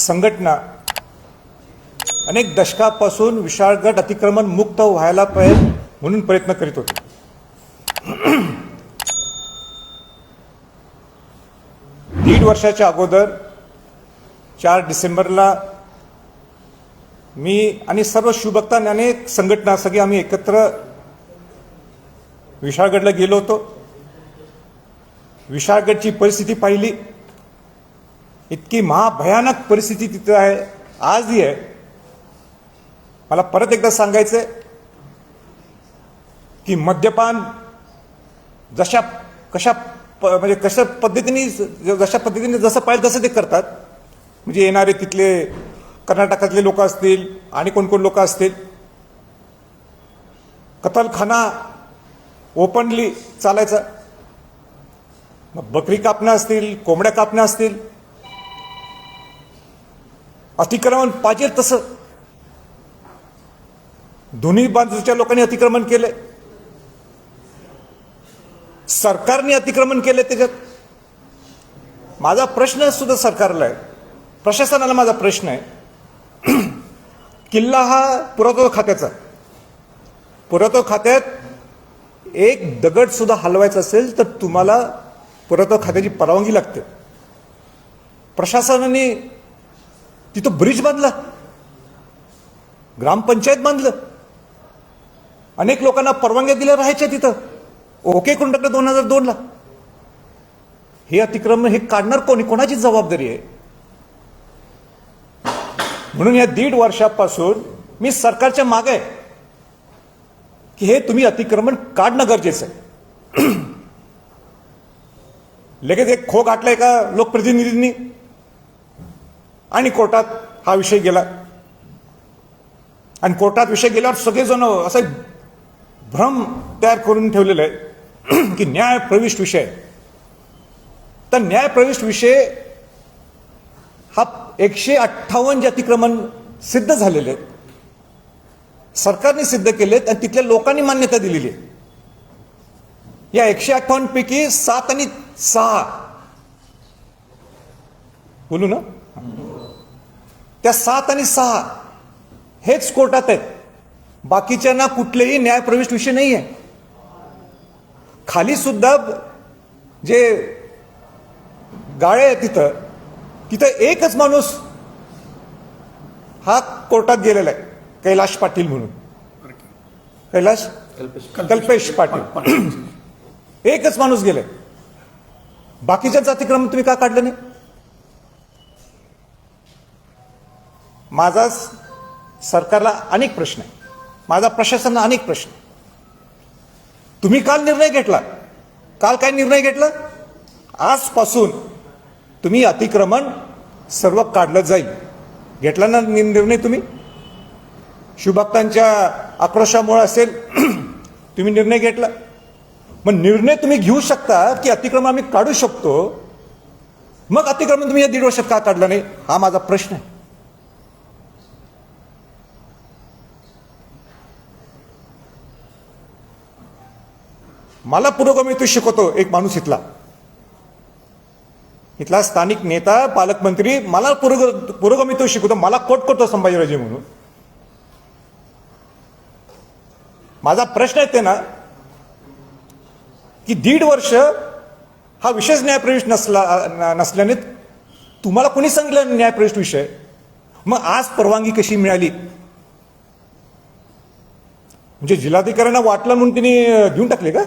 संघटना अनेक दशकापासून विशाळगड अतिक्रमण मुक्त व्हायला पाहिजे म्हणून प्रयत्न करीत होते. दीड वर्षाच्या अगोदर चार डिसेंबरला मी आणि सर्व शिवभक्तांनी अनेक संघटना सगळी आम्ही एकत्र विशाळगडला गेलो होतो. विशाळगडची परिस्थिती पाहिली. इतकी महाभयानक परिस्थिती तिथं आहे. आजही आहे. मला परत एकदा सांगायचं आहे की मद्यपान जशा कशा प म्हणजे कशा पद्धतीने जशा पद्धतीने जसं पाहिजे तसं ते करतात. म्हणजे येणारे तिथले कर्नाटकातले लोक असतील आणि कोण कोण लोक असतील. कतलखाना ओपनली चालायचा. मग बकरी कापणं असतील कोंबड्या कापणं असतील अतिक्रमण पाहिजे तसं. दोन्ही बाजूच्या लोकांनी अतिक्रमण केले. सरकारने अतिक्रमण केले त्याच्यात. माझा प्रश्न सुद्धा सरकारला आहे. प्रशासनाला माझा प्रश्न आहे. किल्ला हा पुरातत्व खात्याचा पुरातत्व खात्यात एक दगड सुद्धा हलवायचा असेल तर तुम्हाला पुरातत्व खात्याची परवानगी लागते. प्रशासनाने तिथं ब्रिज बांधला. ग्रामपंचायत बांधलं. अनेक लोकांना परवानग्या दिल्या राहायच्या तिथं. ओके करून दोन हजार दोनला. हे अतिक्रमण हे काढणार कोणी? कोणाची जबाबदारी आहे? म्हणून या दीड वर्षापासून मी सरकारच्या मागे आहे. की हे तुम्ही अतिक्रमण काढणं गरजेचं आहे. लगेच एक खो गाठलाय का लोकप्रतिनिधींनी? आणि कोर्टात हा विषय गेला. आणि कोर्टात विषय गेल्यावर सगळेजण असं भ्रम तयार करून ठेवलेला आहे की न्याय प्रविष्ट विषय. तर न्याय प्रविष्ट विषय हा एकशे अठ्ठावन्न जे अतिक्रमण सिद्ध झालेले आहेत. सरकारने सिद्ध केलेत आणि तिथल्या लोकांनी मान्यता दिलेली आहे. या एकशे अठ्ठावन्न पैकी सात आणि सहा. बोलू ना? त्या सात आणि सहा हेच कोर्टात आहेत. बाकीच्यांना कुठलेही न्यायप्रविष्ट विषय नाही आहे खाली सुद्धा जे गाळे आहे तिथं तिथं एकच माणूस हा कोर्टात गेलेला आहे कैलाश पाटील म्हणून. कैलाश? कल्पेश पाटील. एकच माणूस गेलाय. बाकीच्यांचं अतिक्रमण तुम्ही का काढलं नाही? माझा सरकारला अनेक प्रश्न आहे माझा प्रशासनाला अनेक प्रश्न तुम्ही काल निर्णय घेतला. काल काय निर्णय घेतला? आजपासून तुम्ही अतिक्रमण सर्व काढलं जाईल. घेतला ना निर्णय तुम्ही? शिवभक्तांच्या आक्रोशामुळे असेल तुम्ही निर्णय घेतला. मग निर्णय तुम्ही घेऊ शकता की अतिक्रमण आम्ही काढू शकतो? मग अतिक्रमण तुम्ही या दीड वर्षात का काढलं नाही? हा माझा प्रश्न आहे. मला पुरोगामी शिकवतो एक माणूस इथला. इथला स्थानिक नेता पालकमंत्री मला पुरोग पुरोगामित्व शिकवतो मला कोट करतो संभाजीराजे म्हणून. माझा प्रश्न आहे ते ना की दीड वर्ष हा विशेष न्यायप्रवेश नसला नसल्याने तुम्हाला कोणी सांगितलं न्यायप्रविष्ट विषय? मग आज परवानगी कशी मिळाली? म्हणजे जिल्हाधिकाऱ्यांना वाटलं म्हणून तिने घेऊन टाकले का?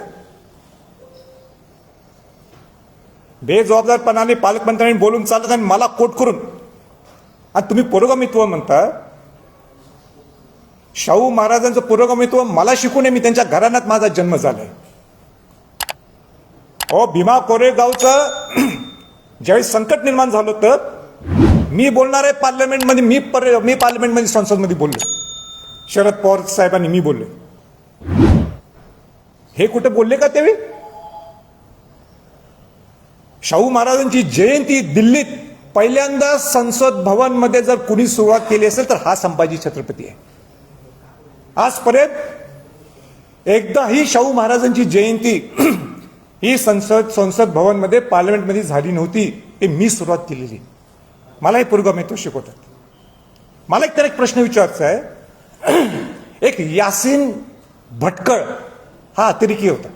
बेजबाबदारपणाने पालकमंत्र्यांनी बोलून चालत आणि मला कोट करून. आणि तुम्ही पुरोगामित्व म्हणता. शाहू महाराजांचं पुरोगामित्व मला शिकू नये मी त्यांच्या घराण्यात माझा जन्म झालाय. ओ भीमा कोरेगावचं ज्यावेळी संकट निर्माण झालं होतं मी बोलणार आहे पार्लमेंटमध्ये मी पर मी पार्लमेंटमध्ये संसदमध्ये बोललो. शरद पवार साहेबांनी मी बोलले. हे कुठे बोलले का त्यावेळी? शाहू महाराजांची जयंती दिल्लीत पहिल्यांदा संसद भवनमध्ये जर कुणी सुरुवात केली असेल तर हा संभाजी छत्रपती आहे. आजपर्यंत एकदाही शाहू महाराजांची जयंती ही संसद संसद भवनमध्ये पार्लमेंटमध्ये झाली नव्हती हे मी सुरुवात केलेली. मलाही मित्र शिकवतात. मला एक तर एक प्रश्न विचारायचा आहे. एक यासीन भटकळ हा अतिरेकी होता.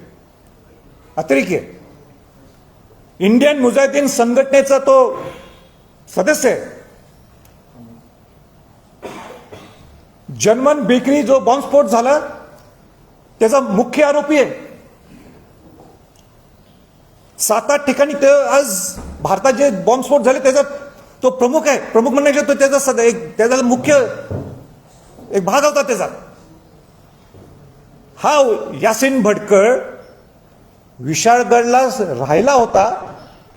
अतिरेकी आहे. इंडियन मुजाहिदीन संघटनेचा तो सदस्य आहे. जर्मन बेकरी जो बॉम्बस्फोट झाला त्याचा मुख्य आरोपी आहे. सात आठ ठिकाणी ते आज भारतात जे बॉम्बस्फोट झाले त्याचा तो प्रमुख आहे. प्रमुख म्हणण्याच्या तो त्याचा सद- एक त्याचा मुख्य एक भाग होता त्याचा. हा यासीन भटकळ विशाळगडला राहिला होता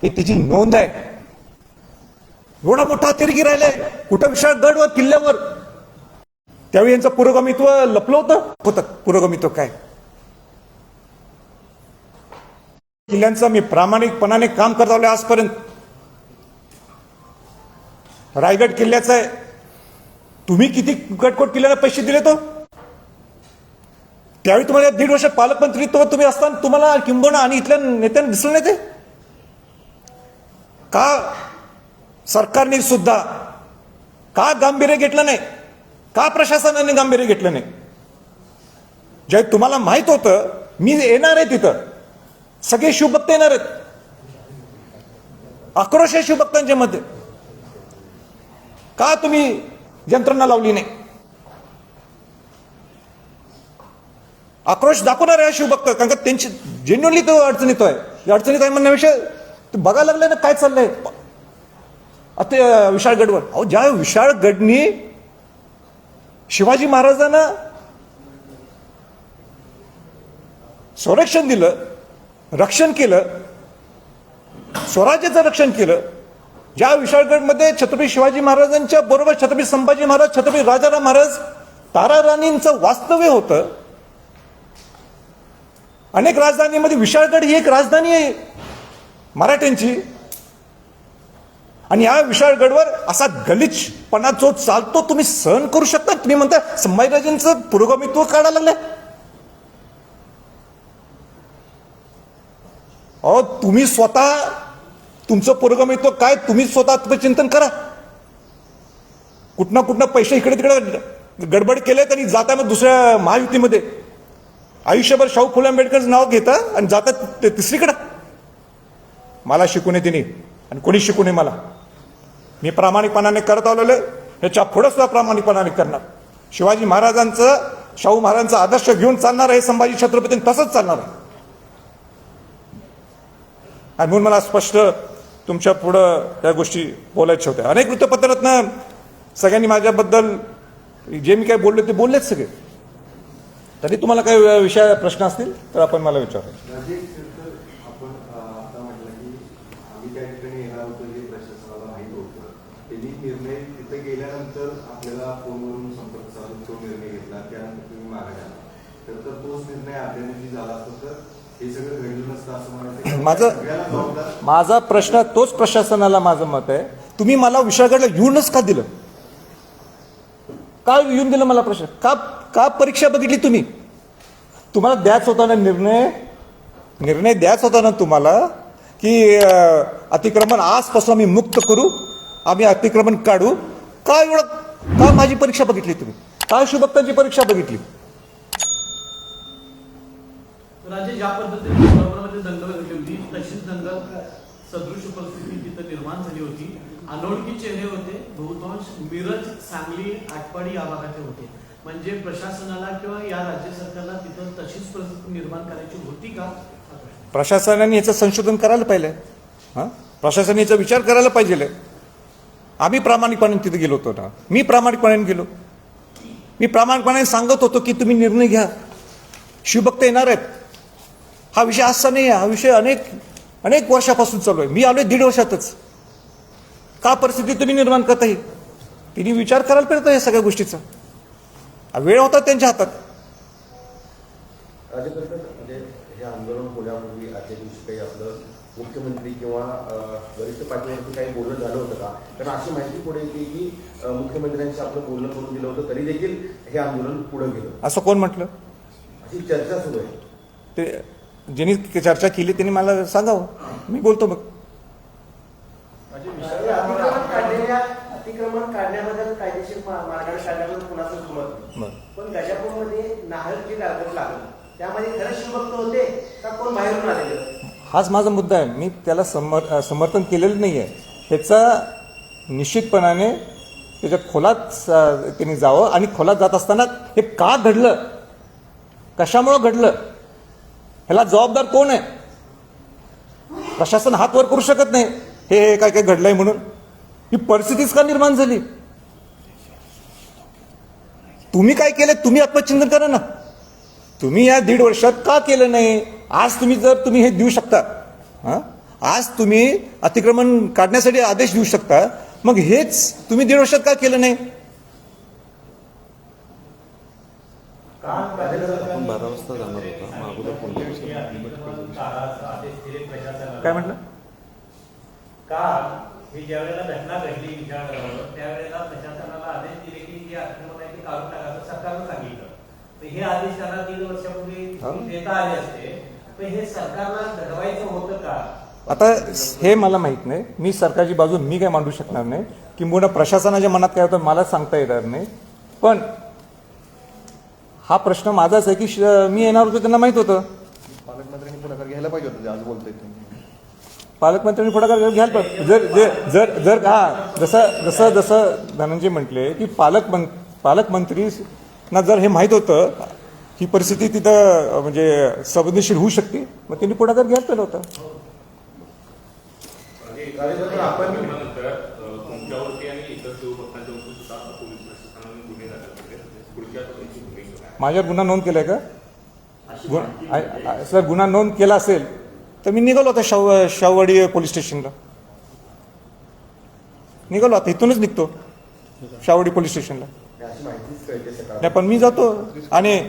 हे तिची नोंद आहे. एवढा मोठा अतिरेकी राहिलाय कुठं व किल्ल्यावर? त्यावेळी यांचं पुरोगमित्व लपलं होतं? होतं. पुरोगमित्व काय? किल्ल्यांचं मी प्रामाणिकपणाने काम करत आलोय आजपर्यंत. रायगड किल्ल्याचं आहे. तुम्ही किती गटकोट किल्ल्याला पैसे दिले तो? त्यावेळी तुम्हाला दीड वर्ष पालकमंत्रीत्व तुम्ही असताना तुम्हाला किंबोना आणि इथल्या नेत्यांना दिसलं नाही ते? का सरकारने सुद्धा का गांभीर्य घेतलं नाही? का प्रशासनाने गांभीर्य घेतलं नाही? जे तुम्हाला माहीत होतं मी येणार आहे तिथं. सगळे शिवभक्त येणार आहेत. आक्रोश आहे शिवभक्तांच्या मध्ये. का तुम्ही यंत्रणा लावली नाही? आक्रोश दाखवणार आहे शिवभक्त कारण का त्यांची जेन्युअनली तो अडचणीत आहे. या अडचणीत आहे म्हणण्याविषयी ते बघायला लागले ना काय चाललंय? आता विशाळगडवर अहो ज्या विशाळगडनी शिवाजी महाराजांना संरक्षण दिलं रक्षण केलं स्वराज्याचं रक्षण केलं ज्या विशाळगडमध्ये छत्रपती शिवाजी महाराजांच्या बरोबर छत्रपती संभाजी महाराज छत्रपती राजाराम महाराज तारा राणींचं वास्तव्य होतं अनेक राजधानीमध्ये विशाळगड ही एक राजधानी आहे. मराठ्यांची. आणि या विशाळगडवर असा गलिचपणा जो चालतो तुम्ही सहन करू शकता. तुम्ही म्हणता संभाजीराजेंचं पुरोगामित्व काढायला लागलंय. अहो तुम्ही स्वतः तुमचं पुरोगामित्व काय? तुम्ही स्वतः आत्मचिंतन करा. कुठनं कुठनं पैसे इकडे तिकडे गडबड केले तरी जाताना दुसऱ्या महायुतीमध्ये. आयुष्यभर शाहू फुले आंबेडकरचं नाव घेतं आणि जातात ते तिसरीकडं. मला शिकू नये तिने आणि कोणी शिकू नये मला. मी प्रामाणिकपणाने करत आलेलो ह्याच्या पुढं सुद्धा प्रामाणिकपणाने करणार. शिवाजी महाराजांचं शाहू महाराजांचा आदर्श घेऊन चालणार आहे संभाजी छत्रपती तसंच चालणार आहे. आणि म्हणून मला स्पष्ट तुमच्या पुढं त्या गोष्टी बोलायच्या होत्या. अनेक वृत्तपत्रातनं सगळ्यांनी माझ्याबद्दल जे मी काय बोललो ते बोललेच सगळे. तरी तुम्हाला काही विषय प्रश्न असतील तर आपण मला विचारा. माझं- माझा प्रश्न तोच प्रशासनाला माझं मत आहे. तुम्ही मला विशाळगडला येऊनच का दिलं? का येऊन दिलं मला प्रश्न? का का परीक्षा बघितली तुम्ही? तुम्हाला द्याच होता ना निर्णय? निर्णय द्याच होता ना तुम्हाला की अतिक्रमण आजपासून आम्ही मुक्त करू आम्ही अतिक्रमण काढू? का एवढं का माझी परीक्षा बघितली तुम्ही? का शुभक्तांची परीक्षा बघितली? राजे ज्या पद्धतीने दंगल घडली होती तशीच दंगल सदृश परिस्थिती तिथं निर्माण झाली होती. अनोळखी चेहरे होते. बहुतांश मिरज सांगली आटपाडी या भागाचे होते. म्हणजे प्रशासनाला किंवा या राज्य सरकारला तिथं तशीच परिस्थिती निर्माण करायची होती का? प्रशासनाने याचं संशोधन करायला पाहिजे हां? प्रशासनाने याचा विचार करायला पाहिजे आम्ही प्रामाणिकपणे तिथे गेलो होतो ना. मी प्रामाणिकपणे गेलो. मी प्रामाणिकपणे सांगत होतो की तुम्ही निर्णय घ्या. शिवभक्त येणार आहेत. हा विषय असा नाही आहे हा विषय अनेक अनेक वर्षापासून चालू आहे. मी आलोय दीड वर्षातच. का परिस्थिती तुम्ही निर्माण करता येईल तिने विचार करायला पाहिजे या सगळ्या गोष्टीचा. वेळ होता त्यांच्या हातात. म्हणजे हे आंदोलन होण्यापूर्वी आजच्या दिवशी काही आपलं मुख्यमंत्री किंवा वरिष्ठ पातळीवरती काही बोलणं झालं होतं का? कारण अशी माहिती पुढे येते की मुख्यमंत्र्यांशी आपलं बोलणं करून दिलं होतं तरी देखील हे आंदोलन पुढे गेलं. असं कोण म्हटलं? अशी चर्चा सुरू आहे. ते ज्यांनी चर्चा केली त्यांनी मला सांगावं. मी बोलतो मग. अतिक्रमण काढलेल्या अतिक्रमण काढण्याबद्दल कायदेशीर मा- मार्गाने काढण्याबद्दल कुणाचं मत. पण गजापूरमध्ये नाहक जे कागद लागलं त्यामध्ये खरंच शिवभक्त होते का कोण बाहेरून आलेले? हाच माझा मुद्दा आहे. मी त्याला समर समर्थन केलेलं नाही आहे ह्याचा निश्चितपणाने त्याच्या खोलात त्यांनी जावं आणि खोलात जात असताना हे का घडलं? कशामुळं घडलं? ह्याला जबाबदार कोण आहे? प्रशासन हात वर करू शकत नाही. हे काय काय घडलंय म्हणून? ही परिस्थितीच का निर्माण झाली? तुम्ही काय केलं? तुम्ही आत्मचिंतन करा ना. तुम्ही या दीड वर्षात का केलं नाही? आज तुम्ही जर तुम्ही हे देऊ शकता हं? आज तुम्ही अतिक्रमण काढण्यासाठी आदेश देऊ शकता मग हेच तुम्ही दीड वर्षात का केलं नाही? आपण बारा वाजता जाणार होता मग अगोदर फोन करू शकतो. काय म्हटलं काल ही ज्या वेळेला घटना घडली विचारणावर त्यावेळेला प्रशासनाला आदेश दिले की जे आक्रमण आहे ते काढून टाकायचं सरकारनं सांगितलं. तर हे आदेश त्यांना तीन वर्षापूर्वी. देता आले असते. तर हे सरकारला घडवायचं होतं का? आता हे मला माहीत नाही. मी सरकारची बाजू मी काय मांडू शकणार नाही. किंबहुना प्रशासनाच्या मनात काय होतं मला सांगता येणार नाही. पण हा प्रश्न माझाच आहे की मी येणार होतो त्यांना माहीत होतं. पालकमंत्र्यांनी पुढाकार घ्यायला पाहिजे होतं जे आज बोलतोय पालकमंत्र्यांनी पुढाकार घ्यायला पाहिजे जर जर जर जर हा जसं जसं जसं धनंजय म्हटले की पालकमं पालकमंत्री ना जर हे माहीत होतं ही परिस्थिती तिथं म्हणजे संवेदनशील होऊ शकते मग त्यांनी पुढाकार घ्यायला पाहिलं होतं? माझ्यावर गुन्हा नोंद केलाय का? सर गुन्हा नोंद केला असेल तर मी निघालो आता शाव शाववाडी पोलीस स्टेशनला. निघालो आता इथूनच निघतो शाववाडी पोलीस स्टेशनला. नाही पण मी जातो आणि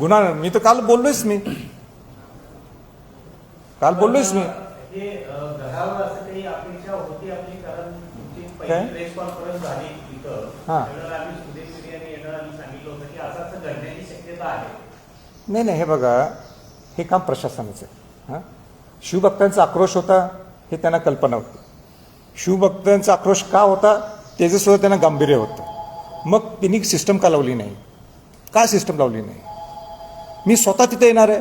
गुन्हा मी तर काल बोललोयच मी. काल बोललोयच मी. काय? हा. नाही नाही हे बघा हे काम प्रशासनाचं आहे. हां? शिवभक्तांचा आक्रोश होता हे त्यांना कल्पना होती. शिवभक्तांचा आक्रोश का होता त्याचंसुद्धा त्यांना गांभीर्य होतं. मग त्यांनी सिस्टम का लावली नाही? का सिस्टम लावली नाही? मी स्वतः तिथे येणार आहे.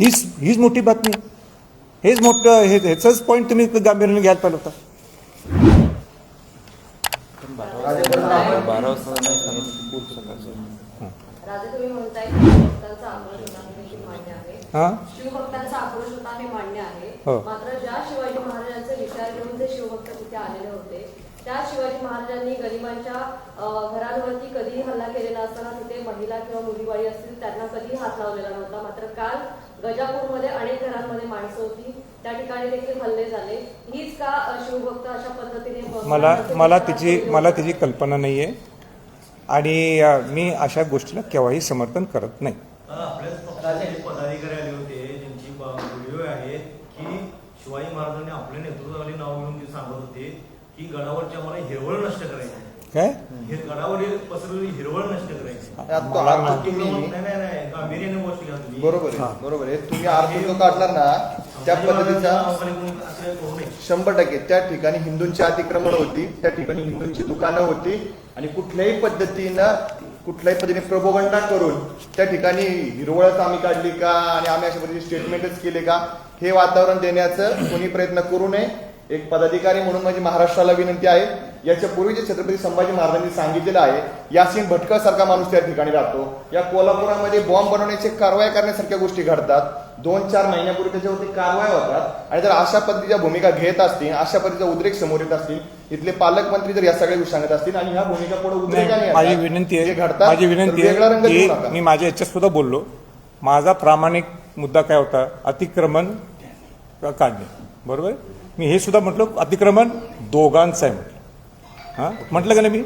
हीच हीच मोठी बातमी. हेच मोठं हे ह्याचंच पॉईंट तुम्ही गांभीर्याने घ्यायला पाहिलं होतं. बारा तुम्ही म्हणताय की शिवभक्तांचा आक्रोश होता हे मान्य आहे. हां? शिवभक्तांचा आक्रोश होता हे मान्य आहे. हो. मात्र ज्या शिवाजी महाराजांचे विचार घेऊन जे शिवभक्त तिथे आलेले होते त्या शिवाजी महाराजांनी गरिबांच्या अं, घरांवरती कधीही हल्ला केलेला असताना तिथे महिला किंवा मुलीबाळी असतील त्यांना कधीही हात लावलेला नव्हता. मात्र काल गजापूरमध्ये अनेक घरांमध्ये माणसं होती. त्या ठिकाणी देखील हल्ले झाले. हीच का अं, शिवभक्त अशा पद्धतीने मला मला तिची मला तिची कल्पना नाही आहे आणि मी अशा गोष्टीला केव्हाही समर्थन करत नाही. आपल्याच पक्षाचे पदाधिकारी आले होते ज्यांची व्हिडिओ आहे की शिवाजी महाराजांनी आपल्या नेतृत्वाखाली नाव घेऊन ते सांगत होते की गडावरची आम्हाला हिरवळ नष्ट करायची काय? हे बरोबर आहे बरोबर आहे. तुम्ही अर्थ जो काढणार ना त्या पद्धतीचा शंभर टक्के. त्या ठिकाणी हिंदूंची अतिक्रमण होती त्या ठिकाणी हिंदूंची दुकानं होती आणि कुठल्याही पद्धतीनं कुठल्याही पद्धतीने प्रबोगंडा करून त्या ठिकाणी हिरवळच आम्ही काढली का आणि आम्ही अशा पद्धतीने स्टेटमेंटच केले का हे वातावरण देण्याचं कोणी प्रयत्न करू नये. एक पदाधिकारी म्हणून माझी महाराष्ट्राला विनंती आहे याच्या पूर्वी जे छत्रपती संभाजी महाराजांनी सांगितलेलं आहे यासिन भटकळ सारखा माणूस त्या ठिकाणी राहतो. या कोल्हापुरामध्ये बॉम्ब बनवण्याचे कारवाई करण्यासारख्या गोष्टी घडतात. दोन चार महिन्यापूर्वी त्याच्यावरती कारवाया होतात. आणि जर अशा पद्धतीच्या भूमिका घेत असतील अशा पद्धतीचा उद्रेक समोर येत असतील इथले पालकमंत्री जर या सगळ्या गोष्टी सांगत असतील आणि ह्या भूमिका पुढे उद्रेकाने माझी विनंती आहे घडतात माझी विनंती आहे मी माझ्या याच्यात सुद्धा बोललो. माझा प्रामाणिक मुद्दा काय होता? अतिक्रमण काढणे. बरोबर? मी हे सुद्धा म्हटलं अतिक्रमण दोघांचं आहे म्हटलं. हां? म्हटलं का नाही मी?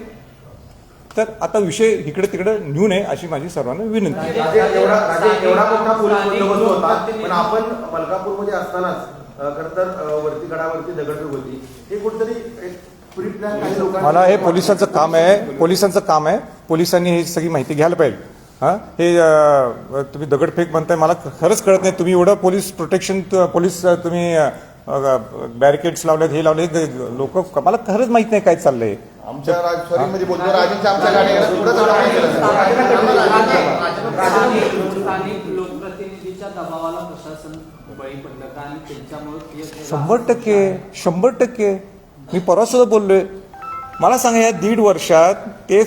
तर आता विषय इकडे तिकडे नेऊ नये अशी माझी सर्वांना विनंती आहे. राजे एवढा राजे एवढा मोठा पोलीस बंदोबस्त होता. पण आपण मलकापूरमध्ये असतानाच खर तर अ, वरती गडावरती दगडफेक होती. हे कुठेतरी एक प्री प्लॅन काही लोकांनी मला हे पोलिसांचं काम आहे. पोलिसांचं काम आहे. पोलिसांनी ही सगळी माहिती घ्यायला पाहिजे. हां? हे अं, तुम्ही दगडफेक म्हणताय मला खरंच कळत नाही. तुम्ही एवढं पोलीस प्रोटेक्शन पोलीस अं, तुम्ही बॅरिकेड्स लावलेत हे लावले लोक मला खरंच माहीत नाही काय चाललंय. आमच्या सॉरी बोलतो राजेंच्या गाडीकडे ते- शंभर टक्के शंभर टक्के. मी परवा सुद्धा बोललोय. मला सांगा या दीड वर्षात ते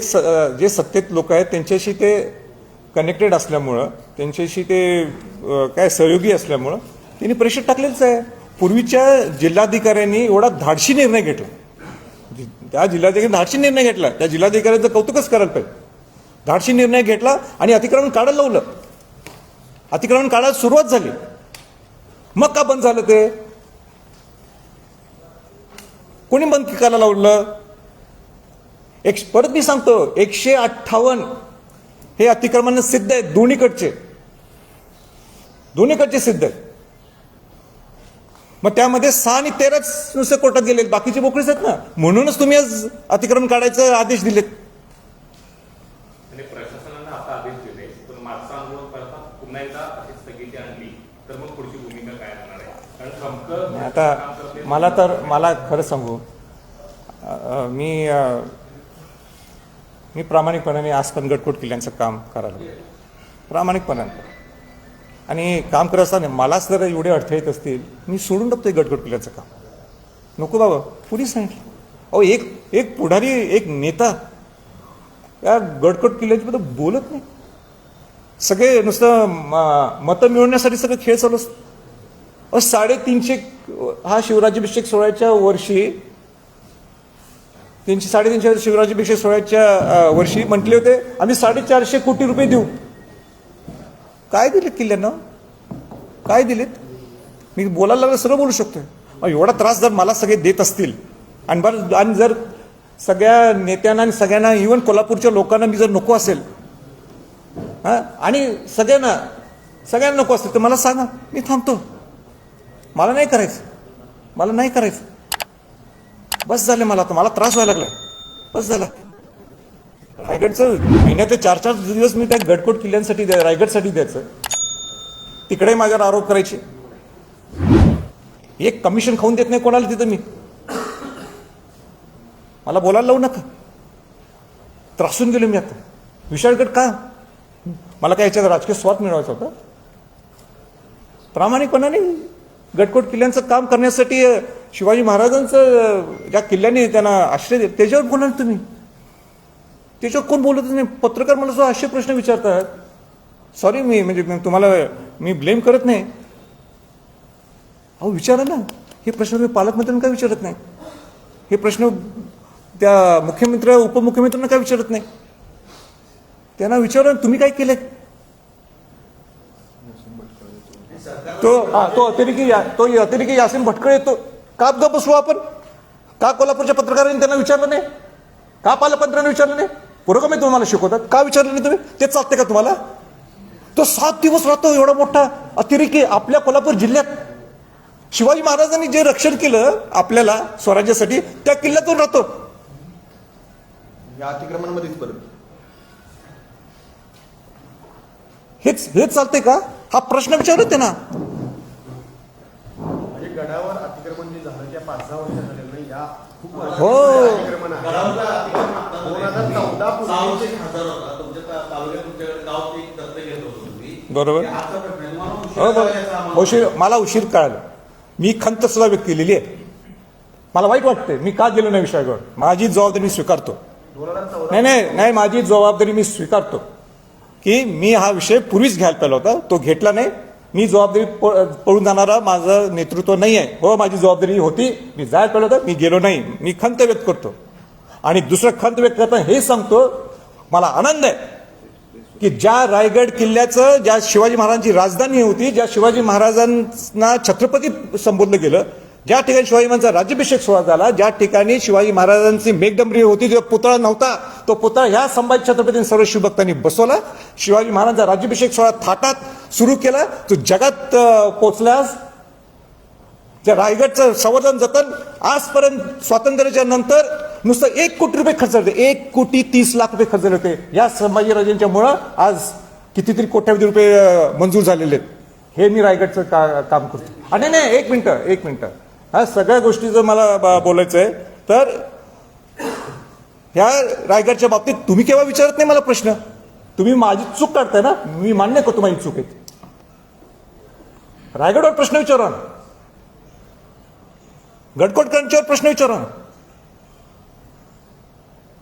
जे सत्तेत लोक आहेत त्यांच्याशी ते कनेक्टेड असल्यामुळं त्यांच्याशी ते काय सहयोगी असल्यामुळं त्यांनी प्रेशर टाकलेलंच आहे. पूर्वीच्या जिल्हाधिकाऱ्यांनी एवढा धाडशी निर्णय घेतला. त्या जिल्हाधिकारी धाडशी निर्णय घेतला. त्या जिल्हाधिकाऱ्यांचं कौतुकच करायला पाहिजे. धाडशी निर्णय घेतला आणि अतिक्रमण काढायला लावलं. अतिक्रमण काढायला सुरुवात झाली. मग का बंद झालं ते? कोणी बंद करायला लावलं? एक परत मी सांगतो एकशे अठ्ठावन्न हे अतिक्रमण सिद्ध आहेत दोन्हीकडचे. दोन्हीकडचे सिद्ध आहेत. मग त्यामध्ये सहा आणि तेराच नुसते कोर्टात गेले बाकीचे मोकळीच आहेत ना. म्हणूनच तुम्ही आज अतिक्रमण काढायचं आदेश दिलेत. आता मला तर मला खरं सांगू. मी मी प्रामाणिकपणाने आज पण गटकोट किल्ल्यांचं काम करायला. प्रामाणिकपणाने आणि काम करत असताना मलाच जर एवढे अडथळे येत असतील मी सोडून टाकतोय गटगट किल्ल्याचं काम. नको बाबा कुणीच सांगितलं? अहो एक एक पुढारी एक नेता या गडकट किल्ल्याच्याबद्दल बोलत नाही. सगळे नुसतं म- मतं मिळवण्यासाठी सगळं खेळ चालू असतो. अहो, साडेतीनशे हा शिवराज्याभिषेक सोहळ्याच्या वर्षी तीनशे साडेतीनशे शिवराज्याभिषेक सोहळ्याच्या वर्षी म्हटले होते आम्ही साडेचारशे कोटी रुपये देऊ. काय दिलेत किल्ल्यानं? काय दिलेत? मी बोलायला लागलं सगळं बोलू शकतोय. एवढा त्रास जर मला सगळे देत असतील आणि बरं आणि जर सगळ्या नेत्यांना आणि सगळ्यांना इव्हन कोल्हापूरच्या लोकांना मी जर नको असेल हा? आणि सगळ्यांना सगळ्यांना नको असेल तर मला सांगा मी थांबतो. मला नाही करायचं. मला नाही करायचं. बस झाले मला आता. मला त्रास व्हायला लागला बस झाला. रायगडचं महिन्याचे चार चार दिवस मी त्या गडकोट किल्ल्यांसाठी द्या रायगडसाठी द्यायचं. तिकडे माझ्यावर आरोप करायचे. एक कमिशन खाऊन देत नाही कोणाला तिथं मी. मला बोलायला लावू नका. त्रासून गेलो मी आता. विशाळगड का? मला काय याच्यात राजकीय स्वाद मिळवायचा होता? प्रामाणिकपणाने गडकोट किल्ल्यांचं काम करण्यासाठी शिवाजी महाराजांचं ज्या किल्ल्याने त्यांना आश्रय त्याच्यावर बोला ना तुम्ही? त्याच्यावर कोण बोलतच नाही. पत्रकार मला जो असे प्रश्न विचारतात सॉरी मी म्हणजे तुम्हाला मी ब्लेम करत नाही. अहो विचारा ना. हे प्रश्न तुम्ही पालकमंत्र्यांना काय विचारत नाही? हे प्रश्न त्या मुख्यमंत्री उपमुख्यमंत्र्यांना काय विचारत नाही? त्यांना विचारून तुम्ही काय केलंय? तो हा तो अतिरेकी या- तो अतिरेकी यासिन भटकळ येतो का गप आपण? का कोल्हापूरच्या पत्रकारांनी त्यांना विचारलं नाही? का पालकमंत्र्यांना विचारलं नाही? पुरोगामी तुम्हाला शिकवतात. का विचारलं नाही तुम्ही? ते चालते का तुम्हाला? तो सात दिवस राहतो एवढा मोठा. अतिरेकी आपल्या कोल्हापूर जिल्ह्यात. शिवाजी महाराजांनी जे रक्षण केलं आपल्याला स्वराज्यासाठी त्या किल्ल्यातून राहतो. या अतिक्रमणामध्येच परत हेच हेच चालते का? हा प्रश्न विचारत आहे ना म्हणजे गडावर अतिक्रमण जे झालं त्या पाच सहा वर्ष झालेलं या हो. चौदा पूर्वी बरोबर. हो बरोबर. उशीर मला उशीर कळालं. मी खंत सुद्धा व्यक्त केलेली आहे. मला वाईट वाटते मी का गेलो नाही विषयावर माझी जबाबदारी मी स्वीकारतो. नाही नाही नाही माझी जबाबदारी मी स्वीकारतो. की मी हा विषय पूर्वीच घ्यायला पाहिला होता. तो घेतला नाही. मी जबाबदारी पळून जाणारा माझं नेतृत्व नाही आहे हो माझी जबाबदारी होती मी जायला पडलं होतं मी गेलो नाही. मी खंत व्यक्त करतो. आणि दुसरं खंत व्यक्त करताना हे सांगतो मला आनंद आहे की ज्या रायगड किल्ल्याचं ज्या शिवाजी महाराजांची राजधानी होती ज्या शिवाजी महाराजांना छत्रपती संबोधलं गेलं ज्या ठिकाणी शिवाजी महाराजांचा राज्याभिषेक सोहळा झाला ज्या ठिकाणी शिवाजी महाराजांची मेघडंबरी होती जो पुतळा नव्हता तो पुतळा ह्या संभाजी छत्रपती सर्व शिवभक्तांनी बसवला. शिवाजी महाराजांचा राज्याभिषेक सोहळा थाटात सुरू केला. तो जगात पोचल्यास त्या रायगडचं संवर्धन जतन आजपर्यंत स्वातंत्र्याच्या नंतर नुसतं एक कोटी रुपये खर्च होते. एक कोटी तीस लाख रुपये खर्च होते. या संभाजीराजांच्या मुळे आज कितीतरी कोट्यावधी रुपये मंजूर झालेले आहेत. हे मी रायगडचं का काम करतो. आणि नाही एक मिनटं एक मिनटं. ह्या सगळ्या गोष्टीचं मला ब- बोलायचं आहे तर ह्या रायगडच्या बाबतीत तुम्ही केव्हा विचारत नाही मला प्रश्न? तुम्ही माझी चूक काढताय ना? मी मान्य करतो माझी चूक आहे. रायगडवर प्रश्न विचारा ना. गडकोटकरांच्यावर प्रश्न विचारा ना.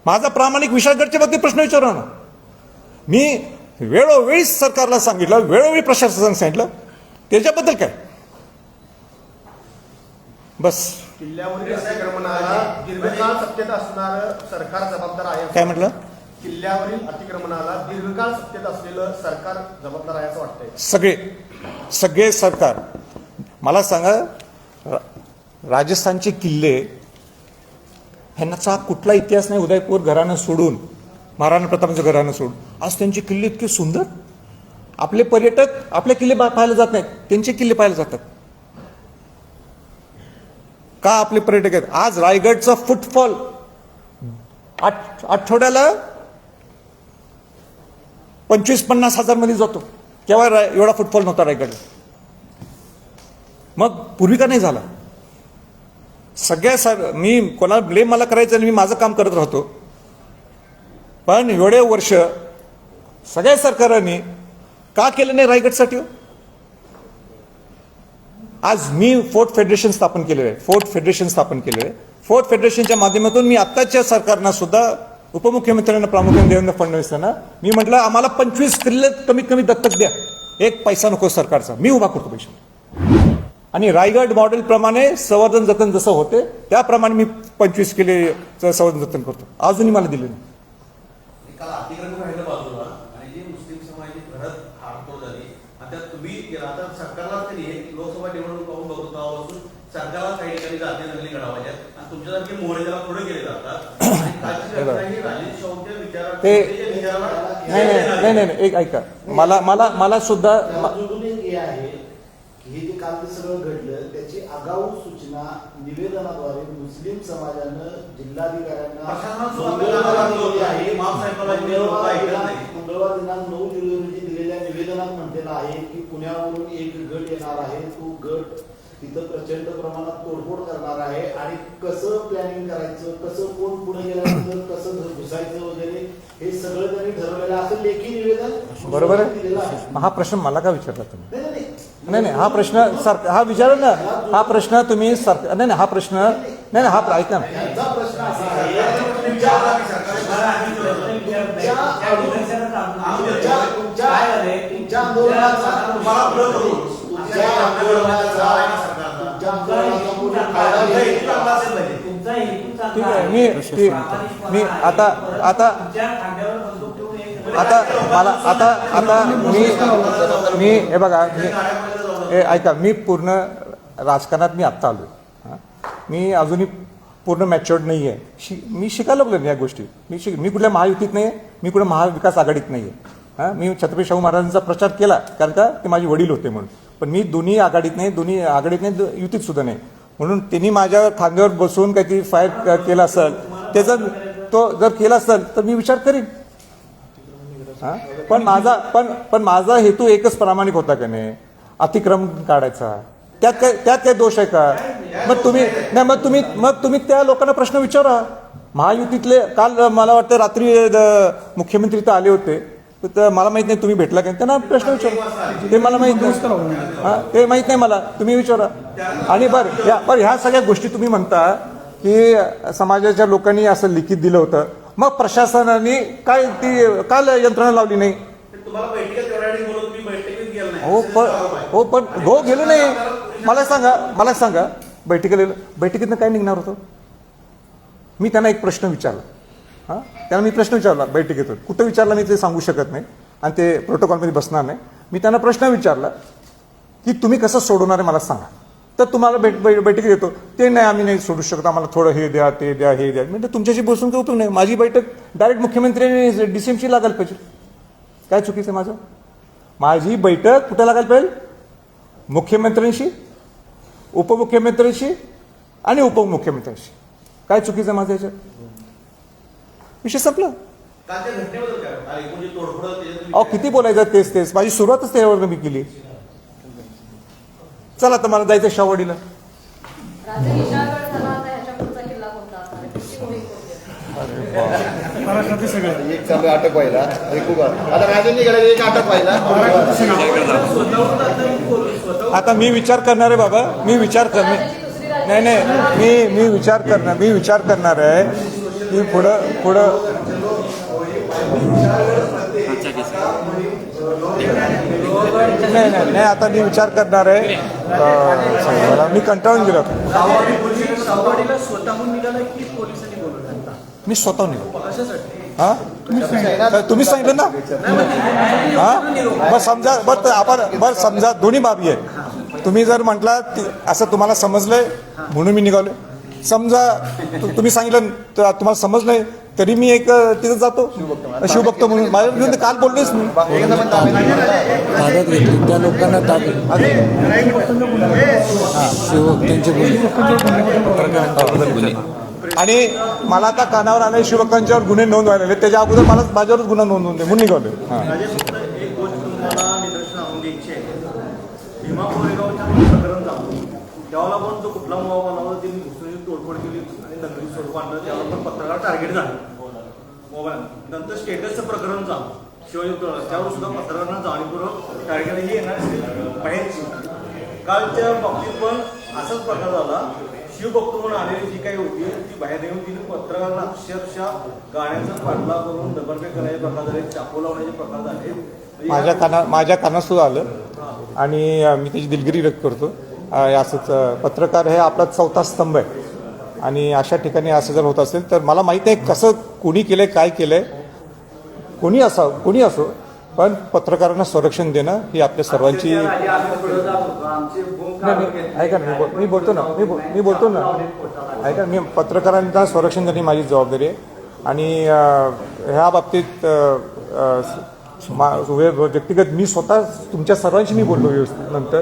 माझा प्रामाणिक विशाळगडच्या बाबतीत प्रश्न विचारा ना. मी वेळोवेळी सरकारला सांगितलं वेळोवेळी प्रशासन सांगितलं. त्याच्याबद्दल काय? बस. किल्ल्यावरील अतिक्रमणाला दीर्घकाळ सत्तेत असणारं सरकार जबाबदार आहे काय म्हटलं? किल्ल्यावरील अतिक्रमणाला दीर्घकाळ सत्तेत असलेलं सरकार जबाबदार आहे असं वाटतंय. सगळे सगळे सरकार. मला सांगा रा- राजस्थानचे किल्ले ह्यांचा कुठला इतिहास नाही उदयपूर घरानं सोडून महाराणा प्रतापांचं घरानं सोडून. आज त्यांचे किल्ले इतके सुंदर. आपले पर्यटक आपले किल्ले पा- पाहायला जात नाहीत. त्यांचे किल्ले पाहायला जातात. का आपले पर्यटक आहेत? आज रायगडचा फुटफॉल आठ आठवड्याला पंचवीस पन्नास हजारमध्ये जातो. केव्हा राय एवढा फुटफॉल नव्हता रायगडला. मग पूर्वी का नाही झाला? सगळ्या सर मी कोणाला ब्लेम मला करायचं आणि मी माझं काम करत राहतो. पण एवढे वर्ष सगळ्या सरकारांनी का केलं नाही रायगडसाठी हो? आज मी फोर्ट फेडरेशन स्थापन केलेलं आहे. फोर्ट फेडरेशन स्थापन केलेलं आहे. फोर्ट फेडरेशनच्या माध्यमातून मी आत्ताच्या सरकारना सुद्धा उपमुख्यमंत्र्यांना प्रामुख्याने देवेंद्र फडणवीस यांना मी म्हटलं आम्हाला पंचवीस किल्ले कमीत कमी दत्तक द्या. एक पैसा नको सरकारचा. मी उभा करतो पैसे. आणि रायगड मॉडेल प्रमाणे संवर्धन जतन जसं होते त्याप्रमाणे मी पंचवीस किल्लेचं संवर्धन जतन करतो. अजूनही मला दिले नाही काल अतिक्रमण राहिलं बाजूला आणि जे मुस्लिम समाजाची घरात हाडतोड झाली आणि त्यात तुम्ही केलं. आता सरकारला तरी हे लोकसभा निवडणूक पाहून बघतो तेव्हापासून सरकारला काही ठिकाणी जाते नकली घडावाच्या आणि तुमच्यासारखे मोहरे त्याला पुढे केले जातात आणि कालची घटना ही राजेश शाहूंच्या विचारात ते- नाही नाही नाही नाही नाही, एक ऐका. मला मला मला सुद्धा हे आहे की हे जे काल सगळं घडलं त्याची आगाऊ सूचना निवेदनाद्वारे मुस्लिम समाजानं जिल्हाधिकाऱ्यांना. मंगळवार दिनांक नऊ जुलै रोजी दिलेल्या निवेदनात म्हटलेलं आहे की पुण्यावरून एक गट येणार आहे तो गट तिथं प्रचंड प्रमाणात तोडफोड करणार आहे आणि कसं प्लॅनिंग करायचं कसं कोण पुढे गेल्यानंतर कसं घुसायचं वगैरे हे सगळं त्यांनी ठरवलेलं. असं लेखी निवेदन बरोबर आहे. हा प्रश्न मला का विचारला तुम्ही? नाही, नाही, हा प्रश्न सर हा विचारा ना. हा प्रश्न तुम्ही सर नाही नाही हा प्रश्न नाही नाही हा ऐका ना. तुमच्या आंदोलनाचा ठीक आहे. मी मी आता आता आता मला आता आता मी मी हे बघा मी हे ऐका मी पूर्ण राजकारणात मी आत्ता आलो हां? मी अजूनही पूर्ण मॅच्युअर्ड नाही आहे शि मी शिकायला लागलो या गोष्टी. मी शिक मी कुठल्या महायुतीत नाही आहे मी कुठल्या महाविकास आघाडीत नाही आहे हां? मी छत्रपती शाहू महाराजांचा प्रचार केला कारण का? ते माझे वडील होते म्हणून. पण मी दोन्ही आघाडीत नाही दोन्ही आघाडीत नाही युतीत सुद्धा नाही. म्हणून त्यांनी माझ्या खांद्यावर बसून काहीतरी फायर केला असेल त्याचा तो जर केला असेल तर मी विचार करीन. पण माझा पण पण माझा हेतू एकच प्रामाणिक होता का नाही? अतिक्रमण काढायचा. त्यात काय त्यात काय दोष आहे का? मग तुम्ही नाही मग तुम्ही मग तुम्ही त्या लोकांना प्रश्न विचारा. महायुतीतले काल मला वाटतं रात्री द- मुख्यमंत्री तर आले होते. तर मला माहीत नाही तुम्ही भेटला का? त्यांना प्रश्न विचारा. ते मला माहीत नाही. हां ते माहीत नाही मला. तुम्ही विचारा. आणि बरं ह्या बरं ह्या सगळ्या गोष्टी तुम्ही म्हणता की समाजाच्या लोकांनी असं लिखित दिलं होतं. मग प्रशासनाने काय ती काल यंत्रणा लावली नाही? नाही हो पण हो पण हो गेलो नाही. मला सांगा मला सांगा. बैठकीला बैठकीतनं काय निघणार होतं? मी त्यांना एक प्रश्न विचारला. हां? त्यांना मी प्रश्न विचारला बैठकीतून. कुठं विचारला मी ते सांगू शकत नाही. आणि ते प्रोटोकॉलमध्ये बसणार नाही. मी त्यांना प्रश्न विचारला की तुम्ही कसं सोडवणार आहे मला सांगा. तर तुम्हाला भेट बै- बैठकीत येतो. ते नाही आम्ही नाही सोडू शकत. आम्हाला थोडं हे द्या ते द्या हे द्या. म्हणजे तुमच्याशी बसून काही उपयोग नाही माझी बैठक डायरेक्ट मुख्यमंत्र्यांनी डी सी लागायला पाहिजे. काय चुकीचं आहे माझं? माझी बैठक कुठं लागायला पाहिजे? मुख्यमंत्र्यांशी उपमुख्यमंत्र्यांशी आणि उपमुख्यमंत्र्यांशी. काय चुकीचं आहे माझं याच्यात विषय संपला कालच्या घटनेबद्दल काय वाटतं? एकूण जे तोडफोड त्याच्यात अहो किती बोलायचं तेच तेच. माझी सुरुवातच त्याच्यावर मी केली. चला तर मला जायचं शावडीला झाला आता? एक चालू व्हायला. एक उभा. आता राजेंनी गेला एक अटक व्हायला. स्वतःहून आता मी विचार करणार आहे बाबा. मी विचार करणार. नाही नाही. मी मी विचार करणार मी विचार करणार आहे. मी पुढं पुढं. नाही नाही नाही आता मी विचार करणार आहे. मी कंटाळून गेलो. मी स्वतः निघालो हां? हा तुम्ही सांगितलं ना? हा? बरं समजा बरं तर आपण बरं समजा दोन्ही बाबी आहे तुम्ही जर म्हटला असं तुम्हाला समजलंय म्हणून मी निघालो समजा तुम्ही सांगितलं तर तुम्हाला समजलंय तरी मी एक तिथं जातो. शिवभक्त म्हणून. माझ्या विरुद्ध काल बोललोच मी. त्या लोकांना ताब्यात शिव त्यांचे गुन्हे. आणि मला आता कानावर आले शिवभक्तांच्यावर गुन्हे नोंद व्हायला लागले त्याच्या अगोदर मला माझ्यावरच गुन्हा नोंदवून दे म्हणून निघालो तोडफोड केली आणि नगरी स्वरूप आणलं. पण पत्रकार टार्गेट झाले. मोबाईल. नंतर स्टेटसचं प्रकरण झालं. शिवाजी त्यावर सुद्धा पत्रकारांना जाणीवपूर्वक टार्गेट ही येणार बाहेरची कालच्या बाबतीत पण असाच प्रकार झाला. शिवभक्त म्हणून आलेली जी काही होती ती बाहेर येऊन तिने पत्रकारांना अक्षरशः गाण्याचा पाठला करून दबरबे करायचे प्रकार झाले चाकू लावण्याचे प्रकार झाले. माझ्या काना माझ्या कानात सुद्धा आलं. आणि मी त्याची दिलगिरी व्यक्त करतो. असंच पत्रकार हे आपला चौथा स्तंभ आहे. आणि अशा ठिकाणी असं जर होत असेल तर मला माहीत नाही कसं कोणी केलंय काय केलंय. कोणी असावं कोणी असो पण पत्रकारांना संरक्षण देणं ही आपल्या सर्वांची ऐका ना मी बोल- मी बोलतो ना मी बोल- मी बोलतो ना. ऐका मी पत्रकारांना संरक्षण देणे माझी जबाबदारी आहे. आणि ह्या बाबतीत व्यक्तिगत मी स्वतः तुमच्या सर्वांशी मी बोललो व्यवस्थित नंतर.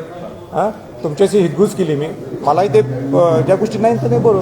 हां? तुमच्याशी हितगुज केली मी. मलाही ते ज्या गोष्टी नाही तर नाही बोलू.